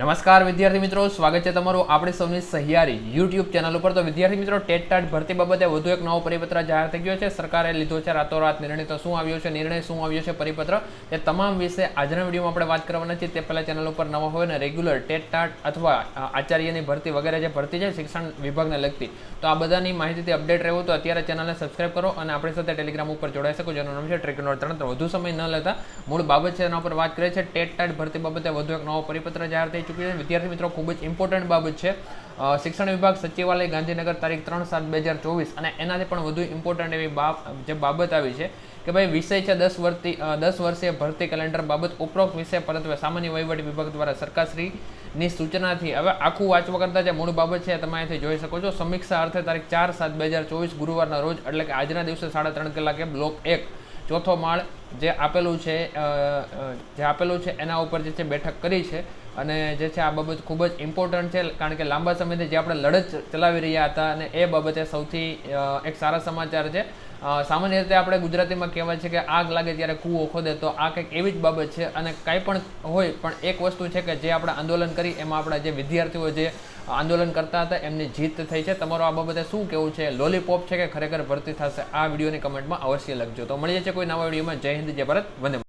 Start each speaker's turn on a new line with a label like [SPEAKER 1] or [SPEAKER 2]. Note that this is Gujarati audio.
[SPEAKER 1] નમસ્કાર વિદ્યાર્થી મિત્રો, સ્વાગત છે તમારું આપણે સૌની સહિયારી યુટ્યુબ ચેનલ ઉપર. તો વિદ્યાર્થી મિત્રો, ટેટ ટાટ ભરતી બાબતે વધુ એક નવો પરિપત્ર જાહેર થઈ ગયો છે. સરકારે લીધો છે રાતોરાત નિર્ણય. તો શું આવ્યો છે? નિર્ણય શું આવ્યો છે? પરિપત્ર એ તમામ વિશે આજના વિડીયોમાં આપણે વાત કરવાના છીએ. તે પહેલાં ચેનલ ઉપર નવા હોય ને રેગ્યુલર ટેટ ટાટ અથવા આચાર્યની ભરતી વગેરે જે ભરતી છે, શિક્ષણ વિભાગને લગતી. તો આ બધાની માહિતીથી અપડેટ રહેવું તો અત્યારે ચેનલને સબસ્ક્રાઇબ કરો અને આપણી સાથે ટેલિગ્રામ ઉપર જોડાઈ શકો જેનું નામ છે ટ્રેકનોર ત્રણ. વધુ સમય ન લેતા મૂળ બાબત છે એના ઉપર વાત કરીએ છીએ. ટેટ ટાટ ભરતી બાબતે વધુ એક નવો પરિપત્ર જાહેર થઈ ચૂક્યો છે વિદ્યાર્થી મિત્રો, ખૂબ જ ઇમ્પોર્ટન્ટ બાબત છે. શિક્ષણ વિભાગ સચિવાલય ગાંધીનગર તારીખ ત્રણ સાત બે હજાર ચોવીસ અને એનાથી પણ વધુ ઇમ્પોર્ટન્ટ એવી જે બાબત આવી છે કે ભાઈ વિષય છે દસ વર્ષથી દસ વર્ષીય ભરતી કેલેન્ડર બાબત ઉપરોક્ત વિષય પરત્વે સામાન્ય વહીવટી વિભાગ દ્વારા સરકારશ્રીની સૂચનાથી હવે આખું વાંચવા કરતાં જે મૂળ બાબત છે તમે અહીંથી જોઈ શકો છો. સમીક્ષા અર્થે તારીખ ચાર સાત બે હજાર ચોવીસ ગુરુવારના રોજ, એટલે કે આજના દિવસે સાડા ત્રણ કલાકે બ્લોક એક. ચોથો માળ જે આપેલું છે જે આપેલું છે, એના ઉપર જે છે બેઠક કરી છે. અને જે છે આ બાબત ખૂબ જ ઇમ્પોર્ટન્ટ છે, કારણ કે લાંબા સમયથી જે આપણે લડત ચલાવી રહ્યા હતા અને એ બાબતે સૌથી એક સારા સમાચાર છે. સામાન્ય રીતે આપણે ગુજરાતીમાં કહેવાય છે કે આગ લાગે ત્યારે કૂવો ખોદે તો આ કંઈક એવી જ બાબત છે અને કાંઈ પણ હોય, પણ એક વસ્તુ છે કે જે આપણે આંદોલન કરી, એમાં આપણા જે વિદ્યાર્થીઓ જે આંદોલન કરતા હતા, એમની જીત થઈ છે. તમારો આ બાબતે શું કહેવું છે? લોલીપોપ છે કે ખરેખર ભરતી થશે? આ વિડીયોની કમેન્ટમાં અવશ્ય લખજો. તો મળીએ છીએ કોઈ નવા વિડીયોમાં. જય હિન્દ, જય ભારત. વંદે.